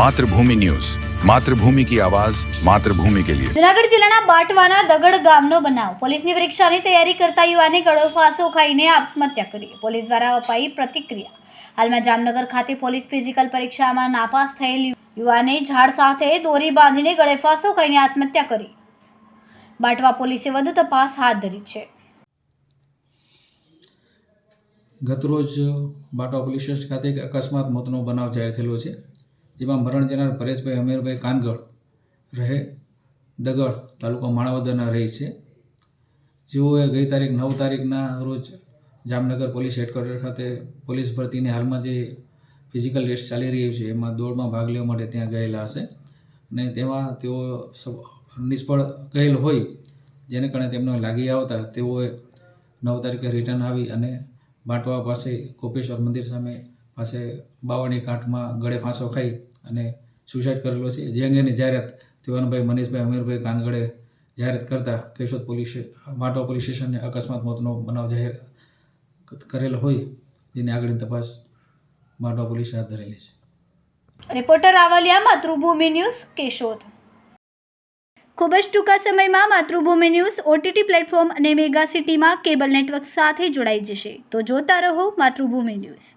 Mathrubhumi news. Mathrubhumi કી આવાજ માતૃભૂમિ કે લિયે જુનાગઢ જિલ્લાના બાટવાના દગડ ગામનો બનાવ. પોલીસની પરીક્ષાની તૈયારી કરતા યુવાને ગળો ફાંસો ખાઈને આત્મહત્યા કરી. પોલીસ દ્વારા અપાઈ પ્રતિક્રિયા. હાલમાં જામનગર ખાતે પોલીસ ફિઝિકલ પરીક્ષામાં નાપાસ થયેલ યુવાને ઝાડ સાથે દોરી બાંધીને ગળે ફાંસો ખાઈને આત્મહત્યા કરી. બાટવા પોલીસે વધુ તપાસ હાથ ધરી છે. ગતરોજ બાટવા પોલીસ સ્ટેશન ખાતે એક અકસ્માત મોતનો બનાવ જાહેર થયેલો છે. જેમાં મરણ જનાર પરેશભાઈ અમીરભાઈ કાનગડ રહે, દગડ તાલુકો માણાવદરના રહે છે. જેઓએ ગઈ તારીખ નવ તારીખના રોજ જામનગર પોલીસ હેડક્વાર્ટર ખાતે પોલીસ ભરતીની હાલમાં જે ફિઝિકલ ટેસ્ટ ચાલી રહ્યું છે, એમાં દોડમાં ભાગ લેવા માટે ત્યાં ગયેલા હશે. અને તેમાં તેઓ નિષ્ફળ ગયેલ હોય, જેને કારણે તેમને લાગી આવતા તેઓએ નવ તારીખે રિટર્ન આવી અને બાંટવા પાસે કોપેશ્વર મંદિર સામે પાસે બાવાની કાંઠમાં ગળે ફાંસો ખાઈ અને સુસાઇડ કરેલો છે. જે અંગેની જાહેરાત તિવાનભાઈ, મનીષભાઈ, અમીરભાઈ કાનગડે જાહેરાત કરતા કેશોદ પોલીસ માટો પોલીસ સ્ટેશને અકસ્માત મોતનો બનાવ જાહેર કરેલો હોય જેની આગળની તપાસ માટો પોલીસે હાથ ધરેલી છે. Reporter Ravaliya Matrubhumi news, Keshod. ખૂબ જ ટૂંકા સમયમાં માતૃભૂમિ ન્યૂઝ ઓટીટી પ્લેટફોર્મ અને મેગા સિટીમાં કેબલ નેટવર્ક સાથે જોડાઈ જશે. તો જોતા રહો માતૃભૂમિ ન્યૂઝ.